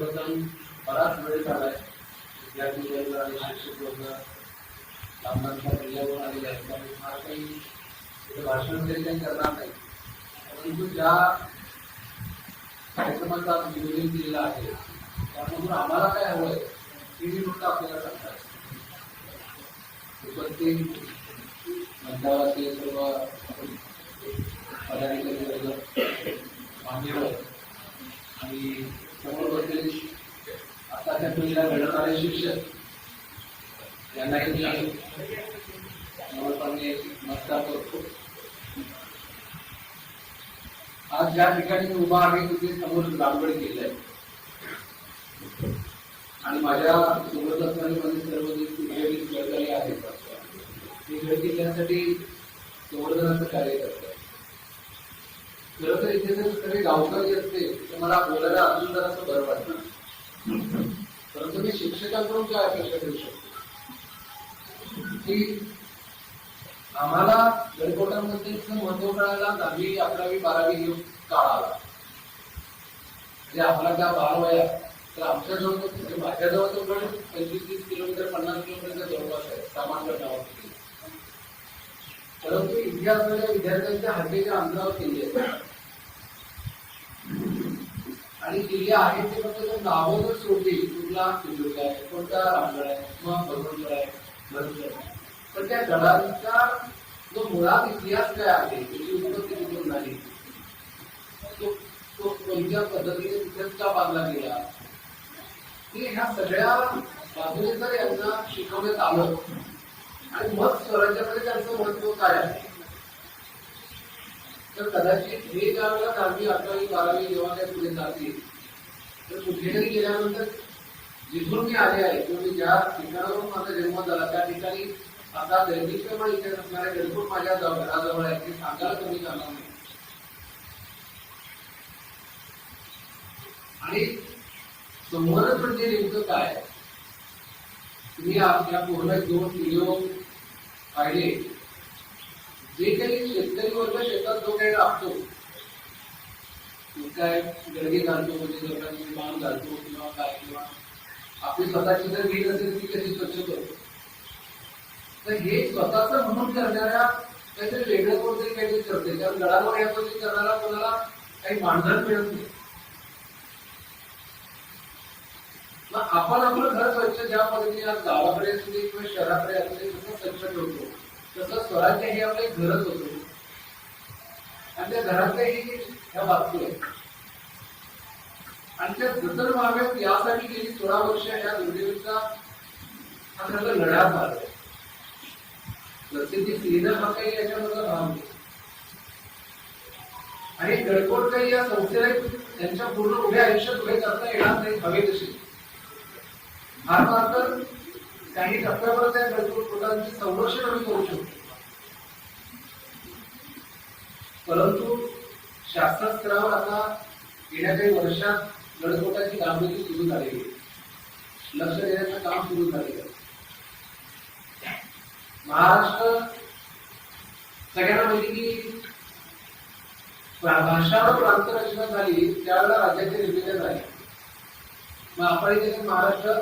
पंतप्रधान बराच वेळ झालाय विद्यार्थी वर्ग आणि शिक्षक वर्ग लांबांच्या जिल्ह्यावरून आलेले आहेत त्यामुळे फार काही भाषण वगैरे काही करणार नाही. परंतु ज्या कार्यक्रमाचा नियोजन केलेला आहे त्यामधून आम्हाला काय हवंय हे मी फक्त आपल्याला सांगताय. उपस्थित मंडळाचे सर्व पदाधिकारी वर्ग मान्यवर आणि समोर बसलेले आताच्या पिढीला घडवणारे शिक्षक. यांनाही मी नम्रपणे नमस्कार करतो. आज ज्या ठिकाणी मी उभा आहे तिथे समोर लागवड केली आहे आणि माझ्या सोबत असणारे सर्व जे गडकरी आहेत ते गड किल्ल्यासाठी संवर्धनाचं कार्य करतात. खरं तर इथे जर सगळे गावकरी असते तर मला बोलायला अजून जरासं बरं वाटतं. परंतु मी शिक्षकांकडून काय अपेक्षा करू शकतो? की आम्हाला गडकोटांबद्दलच महत्त्व कळायला दहावी अकरावी बारावी घेऊन काळ आला. म्हणजे आपला त्या बारा वया तर आमच्या जवळ म्हणजे माझ्या जवळ तो गड पंचवीस तीस किलोमीटर पन्नास किलोमीटरच्या जवळपास आहे सामान गटावरती परंतु इतिहासाच्या विद्यार्थ्यांच्या हद्दीच्या अंतरावर केली आहे. आणि किल्ले आहेत ते फक्त जर नावं जर सोडली. कुठला किल्लोक आहे कोणता रामगड आहे मग भगवंतगड आहे भरतगड आहे. पण त्या गडांचा जो मुळात इतिहास काय आहे त्याची उत्पत्ती कुठून झाली? तो तो कोणत्या पद्धतीने तिथेच का बांधला गेला? की ह्या सगळ्या बाजूने जर यांना शिकवण्यात आलं. आणि मग स्वराज्यामध्ये त्यांचं महत्त्व काय आहे? तर कदाचित हे ज्या वेळेला दहावी अकरावी बारावी जेव्हा काही पुढे जातील तर कुठेतरी गेल्यानंतर जिथून मी आले आहे किंवा मी ज्या ठिकाणावरून माझा जन्म झाला त्या ठिकाणी आता दैनिकपणे इथे असणारे गणपूर माझ्या घराजवळ आहे ते सांगायला कमी जाणार नाही. आणि संवर्धन म्हणजे नेमकं काय? तुम्ही आपल्या पूर्ण दोन व्हिडिओ पाहिले. जे काही शेतकरी वर्ग शेतात जो काही राबतो काय गडगे घालतो म्हणजे लोकांची मान घालतो किंवा काय किंवा आपली स्वतःची जर वीज असेल ती कशी स्वच्छ करतो तर हे स्वतःच म्हणून करणाऱ्या काहीतरी वेगळं कोणतरी काहीतरी करते कारण गडावर या गोष्टी करणारा कोणाला काही मानधन मिळत नाही. मग आपण आपलं घर स्वच्छ ज्या पद्धतीने आज गावाकडे असू दे किंवा शहराकडे असू दे तसं स्वच्छ ठेवतो. तसं स्वराज्य हे आपलं एक घरच होतं. आणि त्या घरातल्याही ह्या बाबती आहेत. आणि त्या जतन व्हाव्यात यासाठी गेली सोळा वर्ष या दुर्दैवीचा हा खरं लढा झाला प्रसिद्धी क्लीनर हा काही याच्यामधला भाग नाही आणि गडकोट काही या संस्थेला त्यांच्या पूर्ण उभ्या आयुष्यात उभे करता येणार नाही हवे तशी भारतात तर त्यांनी टप्प्यावर त्या गडकोट पोटांचे संरक्षण आम्ही करू शकतो. परंतु शासन स्तरावर आता गेल्या काही वर्षात गडकोटाची कामगिरी सुरू झालेली आहे. लक्ष देण्याचं काम सुरू झालेलं आहे. महाराष्ट्र सगळ्यांना माहिती की भाषावर प्रांत रचना झाली त्यावेळेला राज्याचे निर्मिती झाली. मग आपण महाराष्ट्र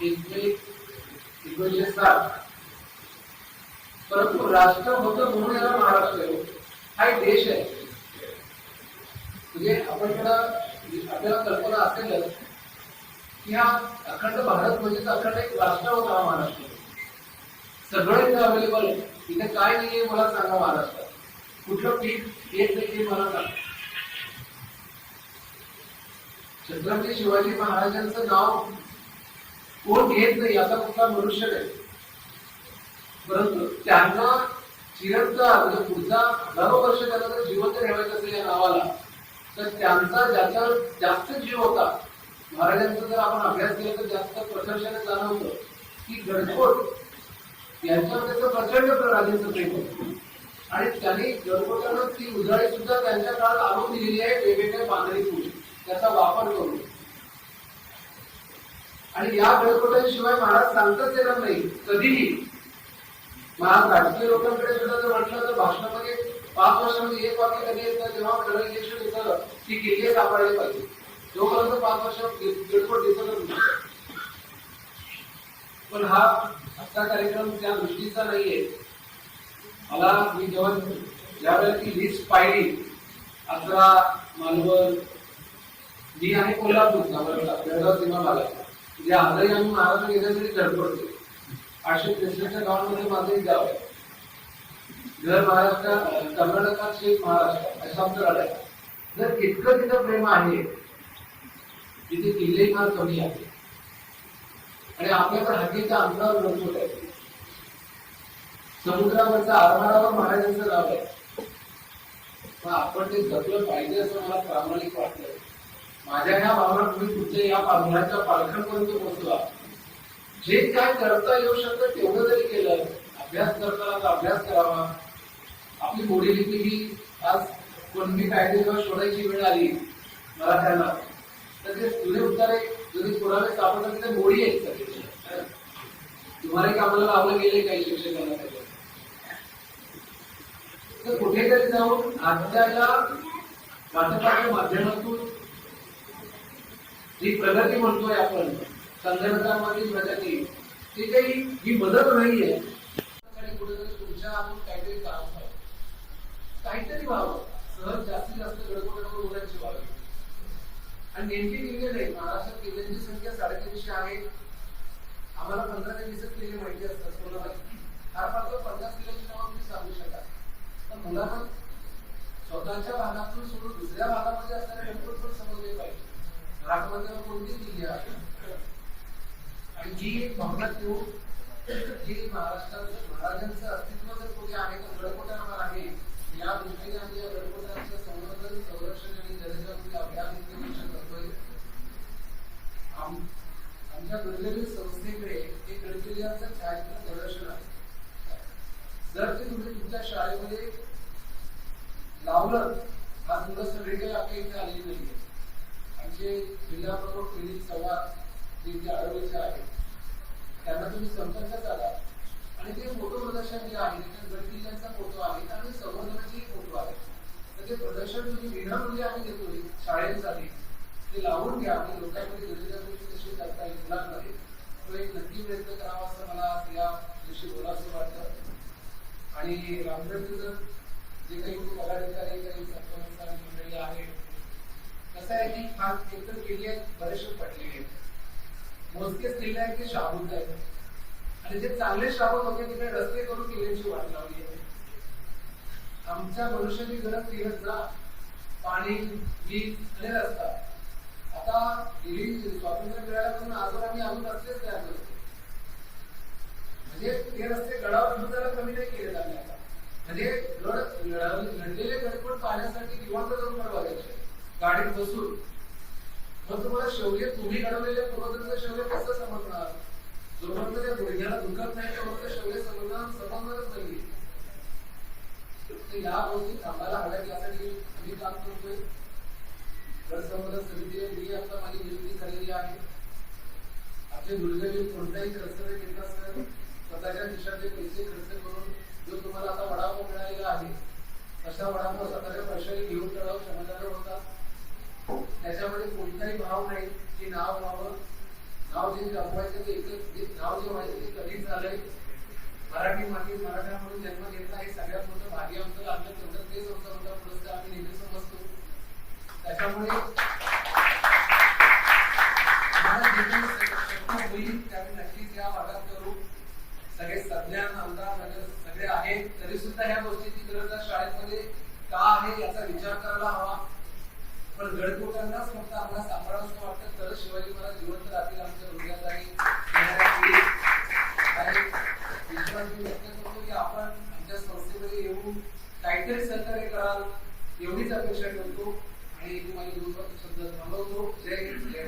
एक एकोणीसशे सात परंतु राष्ट्र होतं म्हणून याला महाराष्ट्र हा एक देश आहे. म्हणजे आपण इकडं आपल्याला कल्पना असेलच की हा अखंड भारत म्हणजे अखंड एक राष्ट्र होता महाराष्ट्र. सगळं इथे अवेलेबल आहे इथे काय नाहीये मला सांगा महाराष्ट्रात. कुठलं पीक येत नाही ते मला सांगा. छत्रपती शिवाजी महाराजांचं नाव कोण घेत नाही असा कुठला मनुष्य नाही. परंतु त्यांना चिरंतन म्हणजे पुढचा हजारो वर्ष त्यांना जर जिवंत ठेवायचं असेल या नावाला तर त्यांचा ज्याचा जास्त जीव होता महाराजांचा जर आपण अभ्यास केला तर जास्त प्रकर्षाने जाणवतं की गडकोट यांच्यामध्ये तर प्रचंड राजांचं प्रेम होतं. आणि त्यांनी गणकोटानं ती उजळी सुद्धा त्यांच्या काळात आणून दिलेली आहे वेगवेगळ्या बांधणीतून. त्याचा वापर करून. आणि या गडकोटांशिवाय महाराज सांगताच येणार नाही कधीही. महाराज राजकीय लोकांकडे सुद्धा जर म्हटलं तर भाषणामध्ये पाच वर्षामध्ये एक वाक्य कधी येतं जेव्हा खरं इलेक्शन येतं ती किल्ले सापडले पाहिजे. जोपर्यंत पाच वर्ष गडबड दिसतच नाही. पण हा आजचा कार्यक्रम त्या दृष्टीचा नाहीये. मला मी जेव्हा ज्यावेळेला ती लिस्ट पाहिली अकरा मालवण मी आहे कोल्हापूरचा बरोबर बेळगाव सीमा जे म्हणजे आजही आम्ही महाराष्ट्र घेण्यासाठी धडपडतो आठशे त्रेसष्टच्या गावांमध्ये माझं एक गाव आहे. जर महाराष्ट्र कर्नाटकात शेख महाराष्ट्र असा आमचं गाड जर इतकं तिथं प्रेम आहे तिथे किल्ले फार कमी आहे आणि आपल्याकडे हद्दीच्या अंतरावर लोक आहे समुद्रावरचा आरमारावर महाराजांचं गाव आहे. पण आपण ते जपलं पाहिजे असं मला प्रामाणिक वाटलं माझ्या ह्या भावना तुम्ही तुमच्या या पालघराच्या पालखांपर्यंत पोहोचला. जे काय करता येऊ शकतं तेवढं जरी केलं अभ्यास करताना तर अभ्यास करावा. आपली बोडी लिपी ही आज कोणती कायदे किंवा शोधायची वेळ आली मराठ्यांना. तर ते जुने उत्तरे जरी पुरावे सापडतात ते मोडी आहेत सगळे. तुम्हाला कामाला लावलं गेले काही शिक्षकांना त्याच्यात. तर कुठेतरी जाऊन आजच्या या माध्यमातून जी प्रगती म्हणतोय आपण संगणकामधील प्रगती ती काही ही मदत नाहीये. कुठेतरी तुमच्या आपण काहीतरी काम व्हावं. काहीतरी व्हावं. सहज जास्तीत जास्त गडबड मुलांची व्हावी आणि नेमकी किल्ले नाही महाराष्ट्रात किल्ल्यांची संख्या साडेतीनशे आहे आम्हाला पंधरा ते वीसच किल्ले माहिती असतात कोणाला फार फार तर पन्नास किल्ल्यांची नावं तुम्ही सांगू शकाल पण मुलांना स्वतःच्या भागातून सोडून दुसऱ्या भागामध्ये असणारे गणपत पण समजले पाहिजे. मराठवाड्यावर कोणती दिली आणि जी एक भावना ठेवून हो, जी महाराष्ट्राचं महाराजांचं अस्तित्व जर कुठे आहे तर गडकोटावर आहे या दृष्टीने आम्ही या गडकोटांचं संवर्धन संरक्षण आणि जनजागृती अभियान करतोय. आमच्या दुर्दैवी संस्थेकडे हे गडकिल्ल्यांचं छायाचित्र प्रदर्शन आहे. जर ते तुम्ही तुमच्या शाळेमध्ये लावलं हा तुला सगळीकडे आपल्या इथे आलेली नाही जे जिल्हा प्रमुख दिलीप चव्हाण जे जे आढळलेचे आहेत त्यांना तुम्ही संपर्कात आला. आणि ते फोटो प्रदर्शन जे आहे त्याच्यात गड फोटो आहे आणि संवर्धनाचेही फोटो आहे. तर ते प्रदर्शन तुम्ही विनामूल्य आम्ही देतोय शाळेसाठी ते लावून घ्या आणि लोकांमध्ये जनजागृती कशी करता येईल मुलांमध्ये तो एक नक्की प्रयत्न करावा असं मला या दिवशी बोलावं वाटतं. आणि रामगडचं जे काही पदाधिकारी काही सरपंच मंडळी आहेत आहे की हा एकतर किल्ले बरेचसे पडलेले आहेत. मोजकेच किल्ले आहेत ते शाबूत आहेत. आणि जे चांगले शाबूत होते तिकडे रस्ते करून किल्ल्यांची वाट लावली आहे. आमच्या मनुष्याची गरज तीनच ना पाणी वीज आणि रस्ता. आता गेली स्वातंत्र्य मिळाल्यापासून आजवर आम्ही अजून रस्तेच तयार करतो म्हणजे ते रस्ते गडावर घेऊन कमी नाही केले आम्ही आता. म्हणजे गड लढ- लढलेले गडपण पाहण्यासाठी निवांत जाऊन गड बघायचे. गाडीत बसून. मग तुम्हाला शौर्य तुम्ही घडवलेल्या पूर्वजांचं शौर्य कसं समजणार? जोपर्यंत त्या गुडघ्याला दुखत नाही तोपर्यंत शौर्य समजणार समजणारच नाही या गोष्टी थांबायला हव्यात यासाठी आम्ही काम करतोय. रस्त्यामध्ये समितीने मी आता माझी नियुक्ती झालेली आहे. आपले दुर्दैवी कोणताही खर्च न घेतला सर स्वतःच्या खिशातले पैसे खर्च करून जो तुम्हाला आता वडापाव मिळालेला आहे अशा वडापाव स्वतःच्या पैशाने घेऊन तळाव क्षमतावर होता त्याच्यामध्ये कोणताही भाव नाही की नाव व्हावं नाव जे जपवायचं ते एकच नाव जे व्हायचं ते कधीच झालंय. मराठी माती मराठा म्हणून जन्म घेतला हे सगळ्यात मोठं भाग्य आमचं लागलं. तेवढं तेच होतं मोठा पुरस्कार आम्ही नेहमी समजतो. त्याच्यामुळे होईल त्यावेळी नक्कीच या भागात करू. सगळे सज्ञान आमदार नगर सगळे आहेत. तरी सुद्धा ह्या गोष्टीची गरज शाळेमध्ये का आहे याचा विचार करायला हवा. पण गडकोटांनाच फक्त आम्हाला सांभाळावं वाटतं. तर शिवाजी महाराज जिवंत राहतील आमच्या हृदयात आणि व्यक्त करतो की आपण आमच्या संस्थेमध्ये येऊन काहीतरी सहकार्य कराल एवढीच अपेक्षा करतो आणि तुम्हाला माझे दोन शब्द थांबवतो. जय हिंद, जय